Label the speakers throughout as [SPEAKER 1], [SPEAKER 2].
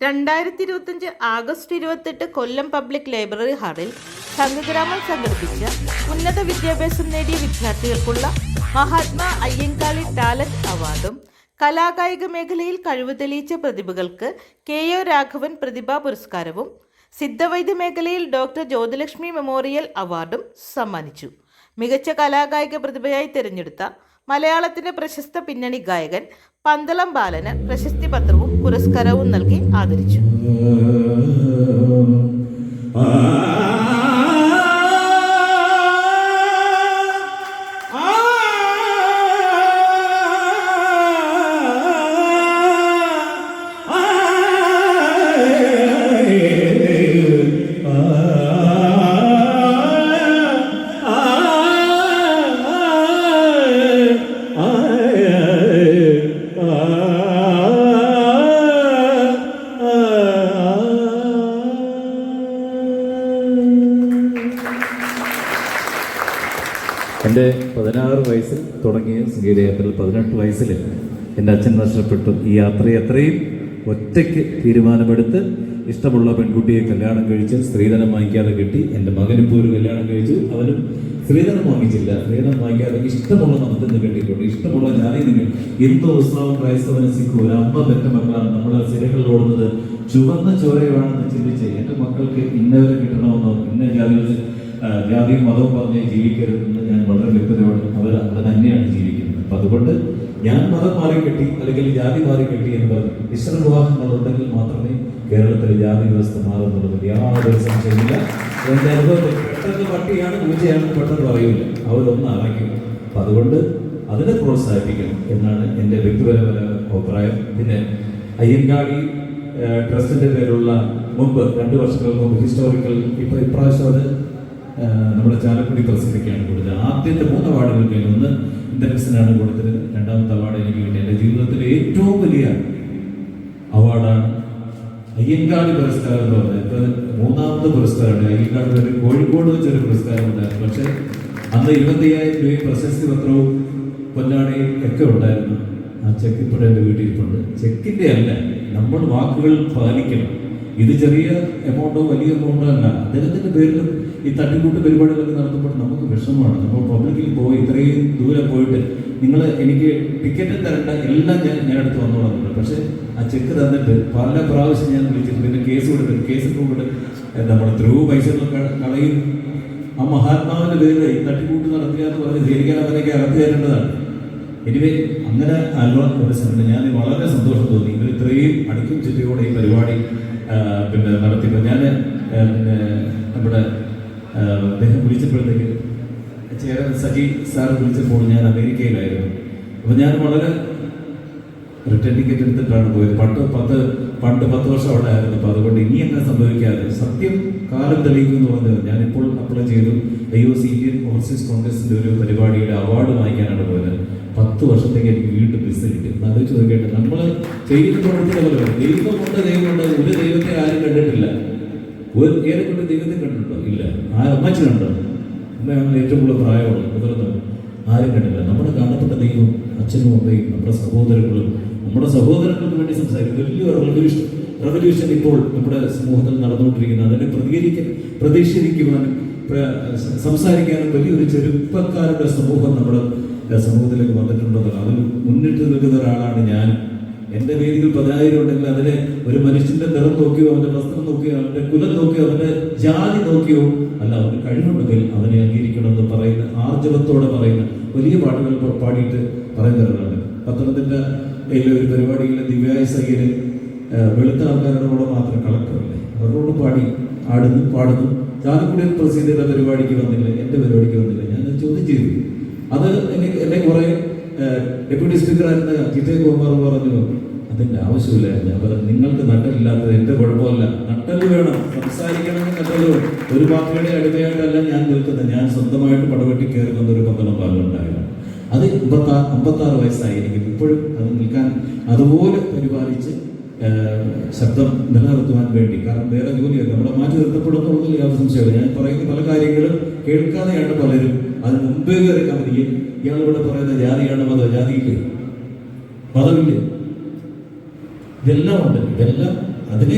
[SPEAKER 1] രണ്ടായിരത്തി ഇരുപത്തഞ്ച് ആഗസ്റ്റ് ഇരുപത്തെട്ട് കൊല്ലം പബ്ലിക് ലൈബ്രറി ഹാളിൽ സംഘഗ്രാമം സംഘടിപ്പിച്ച ഉന്നത വിദ്യാഭ്യാസം നേടിയ വിദ്യാർത്ഥികൾക്കുള്ള മഹാത്മാ അയ്യങ്കാളി ടാലന്റ് അവാർഡും കലാകായിക മേഖലയിൽ കഴിവ് തെളിയിച്ച പ്രതിഭകൾക്ക് കെ ഒ രാഘവൻ പ്രതിഭാ പുരസ്കാരവും സിദ്ധവൈദ്യ മേഖലയിൽ ഡോക്ടർ ജ്യോതിലക്ഷ്മി മെമ്മോറിയൽ അവാർഡും സമ്മാനിച്ചു. മികച്ച കലാകായിക പ്രതിഭയായി തിരഞ്ഞെടുത്ത മലയാളത്തിന്റെ പ്രശസ്ത പിന്നണി ഗായകൻ പന്തളം ബാലന് പ്രശസ്തി പത്രവും പുരസ്കാരവും നൽകി ആദരിച്ചു.
[SPEAKER 2] എന്റെ പതിനാറ് വയസ്സിൽ തുടങ്ങിയ സംഗീതയാത്രയിൽ പതിനെട്ട് വയസ്സിൽ എന്റെ അച്ഛൻ നഷ്ടപ്പെട്ടു. ഈ യാത്രയെ അത്രയും ഒറ്റയ്ക്ക് തീരുമാനമെടുത്ത് ഇഷ്ടമുള്ള പെൺകുട്ടിയെ കല്യാണം കഴിച്ച് സ്ത്രീധനം വാങ്ങിക്കാതെ കിട്ടി എന്റെ മകനിപ്പോൾ ഒരു കല്യാണം കഴിച്ചു അവനും സ്ത്രീധനം വാങ്ങിച്ചില്ല. സ്ത്രീധനം വാങ്ങിക്കാതെ ഇഷ്ടമുള്ള മതത്തിന് കിട്ടിയിട്ടുണ്ട്. ഇഷ്ടമുള്ള ജാതി നിങ്ങൾ ഹിന്ദു ഉത്സവം ക്രൈസ്തവന് സിഖു ഒരു അമ്മ പെറ്റ മക്കളാണ്. നമ്മൾ സിരകളിൽ ഓടുന്നത് ചുവന്ന ചോരയാണെന്ന് ചിന്തിച്ച് എന്റെ മക്കൾക്ക് ഇന്നവരെ കിട്ടണമെന്നോ ഇന്ന ആ, ജാതിയും മതവും പറഞ്ഞ് ജീവിക്കരുതെന്ന് ഞാൻ വളരെ വ്യക്തതയോടെ അവർ അത് തന്നെയാണ് ജീവിക്കുന്നത്. അപ്പൊ അതുകൊണ്ട് ഞാൻ മതം മാറിക്കെട്ടി അല്ലെങ്കിൽ ജാതി മാറിക്കെട്ടി എന്ന് പറഞ്ഞു മിശ്ര വിവാഹങ്ങൾ മാത്രമേ കേരളത്തിലെ ജാതി വ്യവസ്ഥ മാറുന്നുള്ളൂ. യാതൊരു സംശയമില്ല എന്റെ അനുഭവത്തിൽ പെട്ടെന്ന് പട്ടിയാണ് പൂജയാണ് പെട്ടെന്ന് പറയൂല അവരൊന്ന് അറിയിക്കും. അപ്പൊ അതുകൊണ്ട് അതിനെ പ്രോത്സാഹിപ്പിക്കണം എന്നാണ് എന്റെ വ്യക്തിപരമായ അഭിപ്രായം. പിന്നെ അയ്യങ്കാളി ട്രസ്റ്റിന്റെ പേരുള്ള മുമ്പ് രണ്ട് വർഷങ്ങൾക്ക് മുമ്പ് ഹിസ്റ്റോറിക്കൽ ഇപ്പൊ ഇപ്രാവശ്യം അത് നമ്മുടെ ചാലക്കുടി പ്രസിദ്ധിക്കാണ് കൊടുത്തത് ആദ്യത്തെ മൂന്ന് അവാർഡുകൾ ഒന്ന് ഇന്ദ്രൻസിനാണ് കൊടുത്തത്. രണ്ടാമത്തെ അവാർഡ് എനിക്ക് കിട്ടി. എന്റെ ജീവിതത്തിലെ ഏറ്റവും വലിയ അവാർഡാണ് അയ്യങ്കാളി പുരസ്കാരം എന്ന് പറഞ്ഞത്. ഇപ്പൊ മൂന്നാമത്തെ പുരസ്കാരമാണ് അയ്യങ്കാട് ഒരു കോഴിക്കോട് വെച്ചൊരു പുരസ്കാരം ഉണ്ടായിരുന്നു പക്ഷെ അന്ന് ഇരുപത്തയ്യായിരം രൂപയും പ്രശസ്തി പത്രവും പൊന്നാടയും ഒക്കെ ഉണ്ടായിരുന്നു. ആ ചെക്ക് ഇപ്പോഴും എന്റെ വീട്ടിലിരിപ്പുണ്ട് ചെക്കിന്റെ അല്ല നമ്മൾ വാക്കുകൾ പാലിക്കണം. ഇത് ചെറിയ എമൗണ്ടോ വലിയ എമൗണ്ടോ അല്ല. അദ്ദേഹത്തിന്റെ പേരിലും ഈ തട്ടിക്കൂട്ട് പരിപാടികളൊക്കെ നടത്തുമ്പോൾ നമുക്ക് വിഷമമാണ്. നമ്മൾ പബ്ലിക്കിൽ പോയി ഇത്രയും ദൂരെ പോയിട്ട് നിങ്ങൾ എനിക്ക് ടിക്കറ്റ് തരേണ്ട എല്ലാം ഞാൻ ഞാൻ അടുത്ത് വന്നോളാം. പക്ഷെ ആ ചെക്ക് തന്നിട്ട് പല പ്രാവശ്യം ഞാൻ വിളിച്ചിട്ട് പിന്നെ കേസ് കൊടുക്കും കേസ് പോയിട്ട് നമ്മുടെ ത്രൂ പൈസ കളയും. ആ മഹാത്മാവിന്റെ പേരിൽ തട്ടിക്കൂട്ട് നടത്തുക എന്ന് പറഞ്ഞ് ധീരിക്കാൻ അവരൊക്കെ അകത്ത് തരേണ്ടതാണ് എനിവേ അങ്ങനെ അല്ല ഒരു സമയം ഞാൻ വളരെ സന്തോഷം തോന്നി. ഇവർ ഇത്രയും അടുക്കും ചുറ്റിയോടെ ഈ പരിപാടി പിന്നെ നടത്തിയപ്പോൾ ഞാൻ പിന്നെ നമ്മുടെ അദ്ദേഹം വിളിച്ചപ്പോഴത്തേക്ക് ചേരൻ സജി സാർ വിളിച്ചപ്പോൾ ഞാൻ അമേരിക്കയിലായിരുന്നു. അപ്പോൾ ഞാൻ വളരെ റിട്ടേൺ ടിക്കറ്റ് എടുത്തിട്ടാണ് പോയത്. പണ്ട് പത്ത് പണ്ട് പത്ത് വർഷം അവിടെ ആയിരുന്നു. അപ്പോൾ അതുകൊണ്ട് ഇനി അങ്ങനെ സംഭവിക്കാതെ സത്യം കാലം തെളിയിക്കും എന്ന് പറഞ്ഞത് ഞാനിപ്പോൾ അപ്ലൈ ചെയ്തു. I O C Indian overseas കോൺഗ്രസിന്റെ ഒരു പരിപാടിയുടെ അവാർഡ് വാങ്ങിക്കാനാണ് പോയത്. പത്ത് വർഷത്തേക്ക് എനിക്ക് വീണ്ടും ബിസ് കിട്ടി. ഒന്ന് ചോദിക്കട്ടെ നമ്മൾ ചെയ്യുന്ന പ്രവർത്തികളല്ലോ ദൈവമുണ്ട് ദൈവമുണ്ട് ഒരു ദൈവത്തെ ആരും കണ്ടിട്ടില്ല. ഒരു ഏതെങ്കിലും ദൈവത്തെ കണ്ടിട്ടുണ്ടോ? ഇല്ല. ആ അമ്മച്ചി കണ്ടോ അമ്മയാണ് ഏറ്റവും കൂടുതൽ പ്രായമുള്ളത് മുതിർന്നത് ആരും കണ്ടില്ല നമ്മുടെ കാണപ്പെട്ട ദൈവം അച്ഛനും അമ്മയും നമ്മുടെ സഹോദരങ്ങളും നമ്മുടെ സഹോദരങ്ങൾക്ക് വേണ്ടി സംസാരിക്കും. വലിയൊരു റെവല്യൂഷൻ റെവല്യൂഷൻ ഇപ്പോൾ നമ്മുടെ സമൂഹത്തിൽ നടന്നുകൊണ്ടിരിക്കുന്നത് അതിനെ പ്രതികരിക്കാൻ പ്രതിഷേധിക്കുവാനും പ്ര- സംസാരിക്കാനും വലിയൊരു ചെറുപ്പക്കാരുടെ സമൂഹം നമ്മുടെ സമൂഹത്തിലേക്ക് വന്നിട്ടുണ്ടെന്ന് അതിൽ മുന്നിട്ട് നിൽക്കുന്ന ഒരാളാണ് ഞാൻ. എന്റെ വേദിയിൽ പതിനായിരം ഉണ്ടെങ്കിൽ അതിനെ ഒരു മനുഷ്യന്റെ നിറം നോക്കിയോ അവന്റെ വസ്ത്രം നോക്കിയോ അവന്റെ കുലം നോക്കിയോ അവന്റെ ജാതി നോക്കിയോ അല്ല അവന് കഴിവുണ്ടെങ്കിൽ അവനെ അംഗീകരിക്കണമെന്ന് പറയുന്ന ആർജവത്തോടെ പറയുന്ന വലിയ പാട്ടുകൾ പാടിയിട്ട് പറയുന്ന ഒരാളാണ്. പത്തനത്തിന്റെ യിലെ ഒരു പരിപാടിയിലെ ദിവ്യായ സയ്യര് വെളുത്ത ആൾക്കാരുടെ കൂടെ മാത്രം കളക്ടറല്ലേ അവരോട് പാടി ആടുന്നു പാടുന്നു. ചാലക്കുടിയിൽ പ്രസിദ്ധിയുടെ പരിപാടിക്ക് വന്നില്ല? എന്റെ പരിപാടിക്ക് വന്നില്ല? ഞാൻ ചോദ്യം ചെയ്തു. അത് എനിക്ക് എന്നെ കുറെ ഡെപ്യൂട്ടി സ്പീക്കറായിരുന്ന ജിതേ കുമാർ പറഞ്ഞു അതിന്റെ ആവശ്യമില്ല ഞാൻ പറഞ്ഞു നിങ്ങൾക്ക് നട്ടലില്ലാത്തത് എന്റെ കുഴപ്പമല്ല. നട്ടൽ വേണം. സംസാരിക്കണമെങ്കിൽ നട്ടൽ ഒരു പാർട്ടിയുടെ അടിമയായിട്ടല്ല ഞാൻ നിൽക്കുന്നത്. ഞാൻ സ്വന്തമായിട്ട് പടവെട്ടി കയറി വന്ന ഒരു പന്തളം പാലുണ്ടായിരുന്നു അത് അമ്പത്തി അമ്പത്തി ആറ് വയസ്സായിരിക്കും ഇപ്പോഴും അത് നിൽക്കാൻ അതുപോലെ പരിപാലിച്ച് ശബ്ദം നിലനിർത്തുവാൻ വേണ്ടി. കാരണം വേറെ ജോലിയൊക്കെ നമ്മളെ മാറ്റി നിർത്തപ്പെടുന്നുള്ളതിൽ യാതൊരു സംശയമില്ല ഞാൻ പറയുന്ന പല കാര്യങ്ങളും കേൾക്കാതെയാണ് പലരും അതിന് മുമ്പേ കയറിക്കാൻ കമ്പനിക്ക് ഇയാൾ പറയുന്ന ജാതിയാണ് മതം ജാതിയില്ലേ മതമില്ലേ? ഇതെല്ലാം ഉണ്ട് ഇതെല്ലാം അതിനെ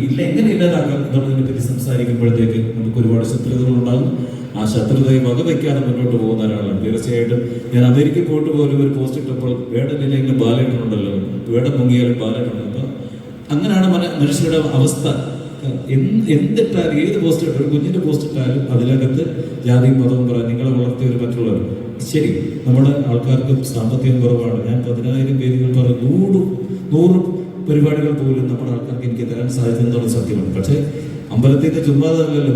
[SPEAKER 2] ഇല്ല എങ്ങനെ ഇല്ലാതാക്കാം എന്നുള്ളതിനെ പറ്റി സംസാരിക്കുമ്പോഴത്തേക്ക് നമുക്ക് ഒരുപാട് ശത്രുതകളുണ്ടാകും ആ ശത്രുതയെ വകവയ്ക്കാതെ മുന്നോട്ട് പോകുന്ന ഒരാളാണ്. തീർച്ചയായിട്ടും ഞാൻ അമേരിക്കയിൽ പോയിട്ട് പോലും ഒരു പോസ്റ്റ് ഇട്ടപ്പോൾ വേടനിലെങ്കിലും ബാലേട്ടനുണ്ടല്ലോ വേടം മുങ്ങിയാലും ബാലേട്ടനുണ്ട് അങ്ങനെയാണ് മന- മനുഷ്യരുടെ അവസ്ഥ. എന്തിട്ടാലും ഏത് പോസ്റ്റ് ഇട്ടാലും കുഞ്ഞിന്റെ പോസ്റ്റ് ഇട്ടാലും അതിനകത്ത് ജാതിയും മതവും പറയാം നിങ്ങളെ വളർത്തിയവർ മറ്റുള്ളവർ ശരി നമ്മുടെ ആൾക്കാർക്ക് സാമ്പത്തികം കുറവാണ്. ഞാൻ പതിനായിരം പേരുകൾ പറഞ്ഞു നൂറ് നൂറ് പരിപാടികൾ പോലും നമ്മുടെ ആൾക്കാർക്ക് എനിക്ക് തരാൻ സാധിച്ചെന്നുള്ള സത്യമാണ്. പക്ഷേ അമ്പലത്തിന്റെ ചുമ്മാതല്ലോ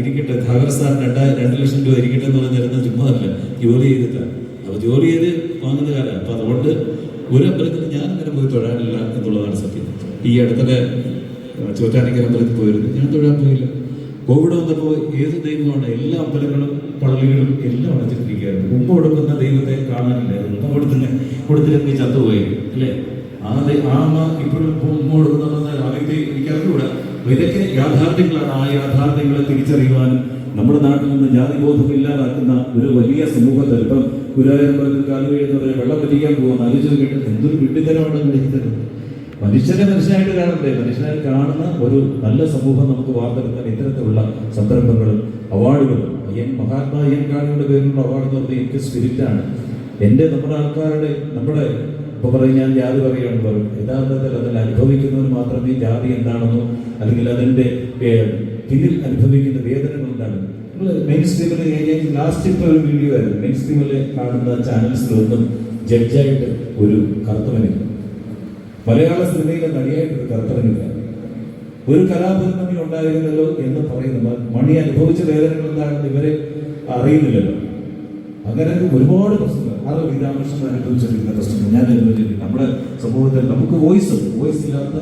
[SPEAKER 2] ഇരിക്കട്ടെ. സാർ രണ്ടായിരം രണ്ട് ലക്ഷം രൂപ ഇരിക്കട്ടെ എന്ന് പറഞ്ഞിരുന്ന ചുമ്മാതല്ല ജോലി ചെയ്തിട്ടാണ് അപ്പൊ ജോലി ചെയ്ത് വാങ്ങുന്ന കാലം അപ്പൊ അതുകൊണ്ട് ഒരു അമ്പലത്തിൽ ഞാൻ അങ്ങനെ പോയി തൊഴാനില്ല എന്നുള്ളതാണ് സത്യം. ഈ അടുത്തിടെ ചോറ്റാനിക്കര അമ്പലത്തിൽ പോയിരുന്നു. ഞാൻ തൊഴാൻ പോയില്ല കോവിഡ് വന്നപ്പോൾ ഏത് ദൈവമാണ് എല്ലാ അമ്പലങ്ങളും പള്ളികളും എല്ലാം അടച്ചിട്ടിരിക്കുകയായിരുന്നു. മുമ്പ് കൊടുക്കുന്ന ദൈവത്തെ കാണാനില്ല മുമ്പ് കൊടുത്തിന് കൊടുത്തില്ലെങ്കിൽ ചത്തുപോയി അല്ലേ? ആ ആമ ഇപ്പോഴും ഉമ്മ കൊടുക്കുന്ന ആ വ്യക്തി ഇതൊക്കെ യാഥാർത്ഥ്യങ്ങളാണ്. ആ യാഥാർത്ഥ്യങ്ങളെ തിരിച്ചറിയുവാനും നമ്മുടെ നാട്ടിൽ നിന്ന് ജാതിബോധം ഇല്ലാതാക്കുന്ന ഒരു വലിയ സമൂഹത്തിൽ ഇപ്പം ഗുരുവായൂർ കാലുകഴുന്നത് വെള്ളം പറ്റിക്കാൻ പോകുന്ന ആലോചിച്ച് കേട്ട് എന്തൊരു വിട്ടിത്തരമാണ് കഴിക്കുന്നത് മനുഷ്യനെ മനുഷ്യനായിട്ട് കാണണ്ടേ? മനുഷ്യനായി കാണുന്ന ഒരു നല്ല സമൂഹം നമുക്ക് വാർത്തെടുക്കാൻ ഇത്തരത്തിലുള്ള സംരംഭങ്ങളും അവാർഡുകളും അയ്യൻ മഹാത്മാ അയ്യൻ കാണിയുടെ പേരിലുള്ള അവാർഡ് എന്ന് പറഞ്ഞാൽ എനിക്ക് സ്പിരിറ്റാണ് എന്റെ നമ്മുടെ ആൾക്കാരുടെ നമ്മുടെ ഇപ്പൊ പറയും ഞാൻ ജാതി പറയുകയാണ് പറയും. യഥാർത്ഥത്തിൽ അതിൽ അനുഭവിക്കുന്നവർ മാത്രമേ ജാതി എന്താണെന്നോ അല്ലെങ്കിൽ അതിന്റെ പിന്നിൽ അനുഭവിക്കുന്ന വേദനകൾ എന്താണ്? നിങ്ങൾ മെയിൻ സ്ട്രീമിൽ ലാസ്റ്റ് ഇപ്പോൾ ഒരു വീഡിയോ ആയിരുന്നു. മെയിൻ സ്ട്രീമിൽ കാണുന്ന ചാനൽസിലൊന്നും ജഡ്ജായിട്ട് ഒരു കറുത്തവനില്ല മലയാള സിനിമയിലെ നടിയായിട്ട് ഒരു കറുത്തവനില്ല ഒരു കലാപരിണമി ഉണ്ടായിരുന്നല്ലോ എന്ന് പറയുന്നു മണി അനുഭവിച്ച വേദനകൾ എന്താണെന്ന് ഇവരെ അറിയുന്നില്ലല്ലോ. അങ്ങനെ ഒരുപാട് പ്രശ്നങ്ങൾ. അത് രാമകൃഷ്ണൻ അനുഭവിച്ചിരിക്കുന്ന പ്രശ്നങ്ങൾ. ഞാൻ അനുഭവിച്ചിട്ടുണ്ട് നമ്മുടെ സമൂഹത്തിൽ നമുക്ക് വോയിസ് വോയിസ് ഇല്ലാത്ത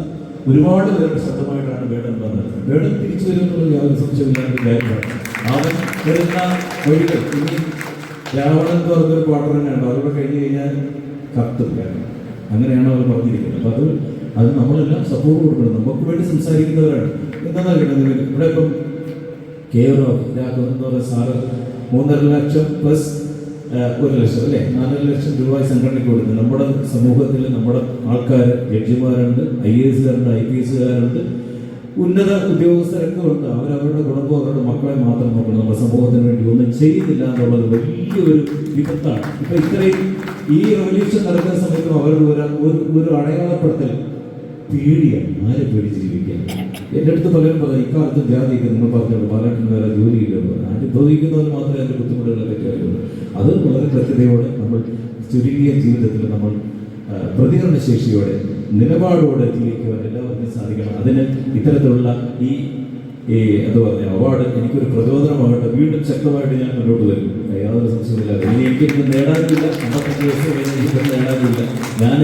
[SPEAKER 2] ഒരുപാട് പേരുടെ ശബ്ദമായിട്ടാണ് വേടൻ വന്നത്. വേടൻ തിരിച്ചു വരുമെന്നുള്ള യാതൊരു സംശയമില്ലാത്ത കാര്യമാണ്. അവൻ വരുന്ന വഴികൾ ഇനി രാവണൻ എന്ന് പറഞ്ഞൊരു പാട്ട് തന്നെയാണ് അതുകൂടെ കഴിഞ്ഞ് കഴിഞ്ഞാൽ കത്തും. കാരണം അങ്ങനെയാണ് അവർ പറഞ്ഞിരിക്കുന്നത്. അപ്പൊ അത് അത് നമ്മളെല്ലാം സപ്പോർട്ട് കൊടുക്കണം. നമുക്ക് വേണ്ടി സംസാരിക്കുന്നവരാണ്. എന്താ കിട്ടുന്നത് ഇവിടെ ഇപ്പം കേരളം ഇതാക്കുന്ന പറയുന്ന സാറ് മൂന്നര ലക്ഷം പ്ലസ് ഒരു ലക്ഷം അല്ലേ? നാലര ലക്ഷം രൂപ സംഘടനയ്ക്ക് കൊടുത്തു നമ്മുടെ സമൂഹത്തിൽ നമ്മുടെ ആൾക്കാർ ജഡ്ജിമാരുണ്ട് ഐ എ എസുകാരുണ്ട് ഐ പി എസുകാരുണ്ട് ഉന്നത ഉദ്യോഗസ്ഥരൊക്കെ ഉണ്ട്. അവരവരുടെ കുടുംബം അവരുടെ മക്കളെ മാത്രം നോക്കണം. നമ്മുടെ സമൂഹത്തിന് വേണ്ടി ഒന്നും ചെയ്യുന്നില്ല എന്നുള്ളത് വലിയൊരു വിപത്താണ്. ഇപ്പൊ ഇത്രയും ഈ റവല്യൂഷൻ നടക്കുന്ന സമയത്തും അവരുടെ ഒരു ഒരു- അടയാളപ്പെടുത്തൽ പേടിയാണ്. ആരെ പേടിച്ച് ജീവിക്കാൻ? എന്റെ അടുത്ത് പലരും പറയാം ഇക്കാലത്ത് ജാതിയൊക്കെ നിങ്ങൾ പറഞ്ഞോളൂ പലർക്കും വേറെ പറഞ്ഞു. അനുഭവിക്കുന്നവർ മാത്രമേ അതിന്റെ ബുദ്ധിമുട്ടുകളെ പറ്റി അത് വളരെ കൃത്യതയോടെ നമ്മൾ ചുരുങ്ങിയ ജീവിതത്തിൽ നമ്മൾ പ്രതികരണ പ്രതികരണശേഷിയോടെ നിലപാടോടെ ജീവിക്കുവാൻ എല്ലാവർക്കും സാധിക്കണം അതിന് ഇത്തരത്തിലുള്ള ഈ ഈ എന്താ പറഞ്ഞ അവാർഡ് എനിക്കൊരു പ്രചോദനമാകട്ടെ. വീണ്ടും ശക്തമായിട്ട് ഞാൻ മുന്നോട്ട് വരും യാതൊരു സംശയമില്ല ഇനി എനിക്കൊന്നും നേടാനില്ല അമ്പത്തഞ്ച് ദിവസം എനിക്കൊന്നും നേടാനില്ല ഞാൻ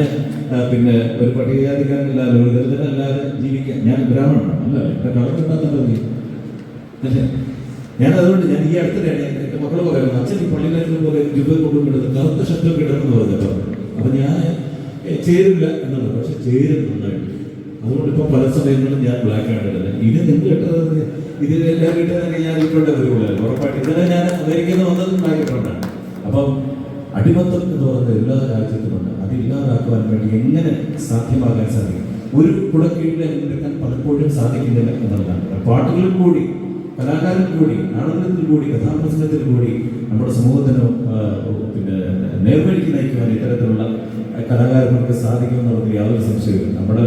[SPEAKER 2] പിന്നെ ഒരു പട്ടികജാതിക്കാരനല്ലാതെ ഒരു ദരിദ്രനല്ലാതെ ജീവിക്കാൻ. ഞാൻ ബ്രാഹ്മണനാണ്. അല്ല എന്റെ അല്ലേ ഞാൻ അതുകൊണ്ട് ഞാൻ ഈ അടുത്തിടെയാണ് എന്റെ മക്കൾ പറയുന്നത്. അച്ഛൻ പള്ളിയിലായിരുന്നു പോലെ ജുബ കൊണ്ടുപോയി കറുത്ത ശബ്ദം കിടണമെന്ന് പറഞ്ഞപ്പോൾ അപ്പം ഞാൻ ചേരില്ല എന്നുള്ളത്. പക്ഷെ ചേരുന്നുണ്ടായിട്ട് അതുകൊണ്ട് ഇപ്പൊ പല സമയങ്ങളിലും ഞാൻ ബ്ലാക്ക് ആണ് ഇടുന്നത്. ഇത് നിങ്ങൾ ഇട്ടത് ഇത് എല്ലാവരും ഇട്ടതെങ്കിൽ ഞാൻ ഇട്ടോണ്ടേ വരുള്ളൂ ഉറപ്പായിട്ട്. ഇന്നലെ ഞാൻ അമേരിക്കയിൽ നിന്ന് വന്നതും ബ്ലാക്ക് ഇട്ടോണ്ടാണ് അപ്പം അടിമത്തം എന്ന് പറയുന്നത് എല്ലാ രാജ്യത്തുമുണ്ട് അതില്ലാതാക്കുവാൻ വേണ്ടി എങ്ങനെ സാധ്യമാകാൻ സാധിക്കും? ഒരു കുടക്കീഴിലെ എടുക്കാൻ പലപ്പോഴും സാധിക്കുന്നില്ല എന്നുള്ളതാണ്. പാട്ടുകളിൽ കൂടി കലാകാരൻ കൂടി നാടകത്തിൽ കൂടി കഥാപ്രസംഗത്തിൽ കൂടി നമ്മുടെ സമൂഹത്തിന് പിന്നെ നേർവഴിക്ക് നയിക്കുവാൻ ഇത്തരത്തിലുള്ള കലാകാരന്മാർക്ക് സാധിക്കുമെന്നുള്ളത് യാതൊരു സംശയമില്ല നമ്മുടെ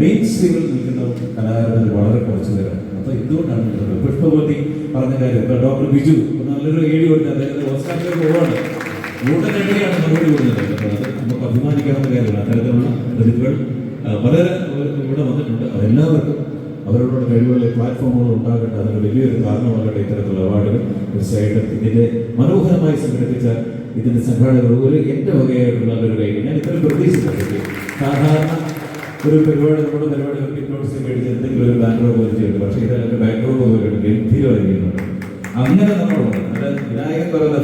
[SPEAKER 2] മെയിൻ സ്ട്രീമിൽ നിൽക്കുന്ന കലാകാരന്മാർ വളരെ കുറച്ച് പേരാണ് അപ്പൊ ഇതുകൊണ്ടാണ് ഇത്? പുഷ്പവതി പറഞ്ഞ കാര്യം. ഡോക്ടർ ബിജു നല്ലൊരു അദ്ദേഹത്തെ ഓസ്കാറിലേക്ക് പോവാണ് ഊട്ടനടിയാണ് മറുപടി കൊടുക്കുന്നത് നമുക്ക് അഭിമാനിക്കാവുന്ന കാര്യമാണ്. അത്തരത്തിലുള്ള പ്രതിഭകൾ വളരെ ഇവിടെ വന്നിട്ടുണ്ട്. അതെല്ലാവർക്കും അവരുടെ കഴിവുകളിലെ പ്ലാറ്റ്ഫോമുകൾ ഉണ്ടാകട്ടെ അതിന് വലിയൊരു കാരണമാകട്ടെ ഇത്തരത്തിലുള്ള അവാർഡുകൾ. തീർച്ചയായിട്ടും ഇതിന്റെ മനോഹരമായി സംഘടിപ്പിച്ച ഇതിന്റെ സംഘാടകർ ഒരു എന്റെ വകയായിട്ടുള്ള ഒരു കാര്യം ഞാൻ ഇത്രയും പ്രതീക്ഷിച്ചിട്ടുണ്ട് സാധാരണ ഒരു പരിപാടി നമ്മുടെ പരിപാടി നോട്ടീസ് മേടിച്ച് എന്തെങ്കിലും ഒരു ബാക്ക്ഗ്രൗണ്ട് ചെയ്യുന്നത് പക്ഷേ ഇതിന്റെ ബാക്ക്ഗ്രൗണ്ട് പോലെ ഗംഭീരമായിരിക്കുന്നുണ്ട്. അങ്ങനെ നമ്മളുണ്ട് അല്ല വിനായകൻ പറയുന്ന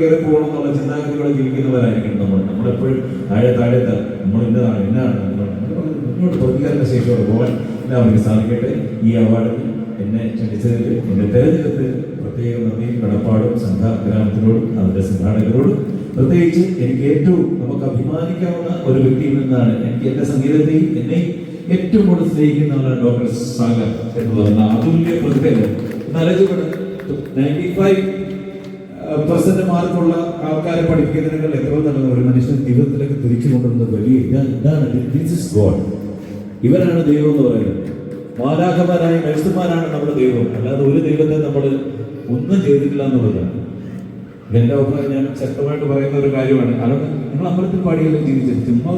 [SPEAKER 2] കയറി പോകണം എന്നുള്ള ചിന്താഗതികളെ ജീവിക്കുന്നവരായിരിക്കണം നമ്മൾ. നമ്മളെപ്പോഴും താഴെ താഴെ നമ്മൾ ഇന്നതാണ് ഇന്നാണ്. മുന്നോട്ട് പ്രതികരണ ശേഷിയോടെ പോകാൻ എല്ലാവർക്കും സാധിക്കട്ടെ. ഈ അവാർഡിന് എന്നെ ക്ഷണിച്ചതിൽ എന്റെ തെരഞ്ഞെടുപ്പ് പ്രത്യേക നന്ദിയും കടപ്പാടും സംഘ ഗ്രാമത്തിനോടും അതിന്റെ സംഘാടകരോടും. പ്രത്യേകിച്ച് എനിക്ക് ഏറ്റവും നമുക്ക് അഭിമാനിക്കാവുന്ന ഒരു വ്യക്തിയിൽ നിന്നാണ് എനിക്ക് എന്റെ സംഗീതത്തെയും എന്നെ ഏറ്റവും കൂടുതൽ സ്നേഹിക്കുന്ന ആളാണ് ഡോക്ടർ സാഗർ എന്ന് പറയുന്ന അതുല്യ പ്രതിഭയാണ് എന്നാലോചിക്കട്ടെ നയന്റി ഫൈവ് മാർക്കുള്ള ആൾക്കാരെ പഠിപ്പിക്കുന്നതിനേക്കാൾ എത്രയോ നല്ല ഒരു മനുഷ്യൻ ജീവിതത്തിലേക്ക് തിരിച്ചു കൊണ്ടുവരുന്ന വലിയ ഇതാണ്. ദിസ് ഇസ് ഗോഡ് ഇവരാണ് ദൈവം എന്ന് പറയുന്നത്. മാലാഖമാരായ നഴ്സുമാരാണ് നമ്മുടെ ദൈവം. അല്ലാതെ ഒരു ദൈവത്തെ നമ്മൾ ഒന്നും ചെയ്തിട്ടില്ല എന്നുള്ളതാണ് എന്റെ അഭിപ്രായം ഞാൻ ശക്തമായിട്ട് പറയുന്ന ഒരു കാര്യമാണ്. അതുകൊണ്ട് നിങ്ങൾ അമ്പലത്തിൽ പാടിയല്ലോ ജീവിച്ചത്? ചുമ്മാ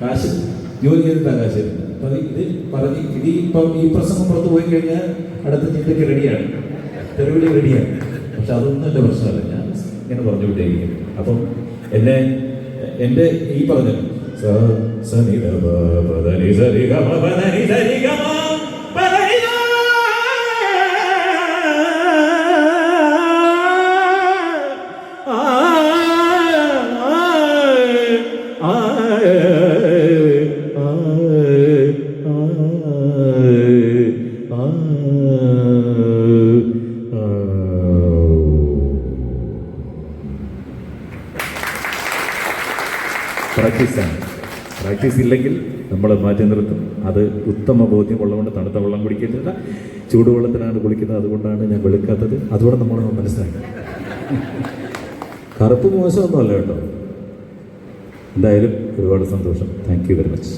[SPEAKER 2] കാശ് ജോലി ചെയ്തിട്ടാ കാശ് അപ്പൊ ഇത് പറഞ്ഞ് ഇത് ഇപ്പം ഈ പ്രസംഗം പുറത്ത് പോയി കഴിഞ്ഞാൽ അടുത്ത ചിന്തയ്ക്ക് റെഡിയാണ് തെരുവിളി റെഡിയാണ് പക്ഷെ അതൊന്നും എന്റെ പ്രശ്നമല്ല. ഞാൻ ഇങ്ങനെ പറഞ്ഞു വിട്ടേക്കും അപ്പം എന്നെ എന്റെ ഈ പറഞ്ഞ സ സ നി ധ പ പ ധ നി സ രി ഗ മ പ ധ നി സ രി ഗ മ പ്രാക്ടീസാണ്. പ്രാക്ടീസ് ഇല്ലെങ്കിൽ നമ്മൾ മാറ്റി നിർത്തും. അത് ഉത്തമ ബോധ്യം ഉള്ളതുകൊണ്ട് തണുത്ത വെള്ളം കുടിക്കുന്നില്ല ചൂടുവെള്ളത്തിനാണ് കുളിക്കുന്നത്. അതുകൊണ്ടാണ് ഞാൻ വെളുക്കാത്തത്. അതുകൊണ്ട് നമ്മൾ മനസ്സിലാക്കി. കറുപ്പ് മോശമൊന്നുമല്ല കേട്ടോ. എന്തായാലും ഒരുപാട് സന്തോഷം. Thank you very much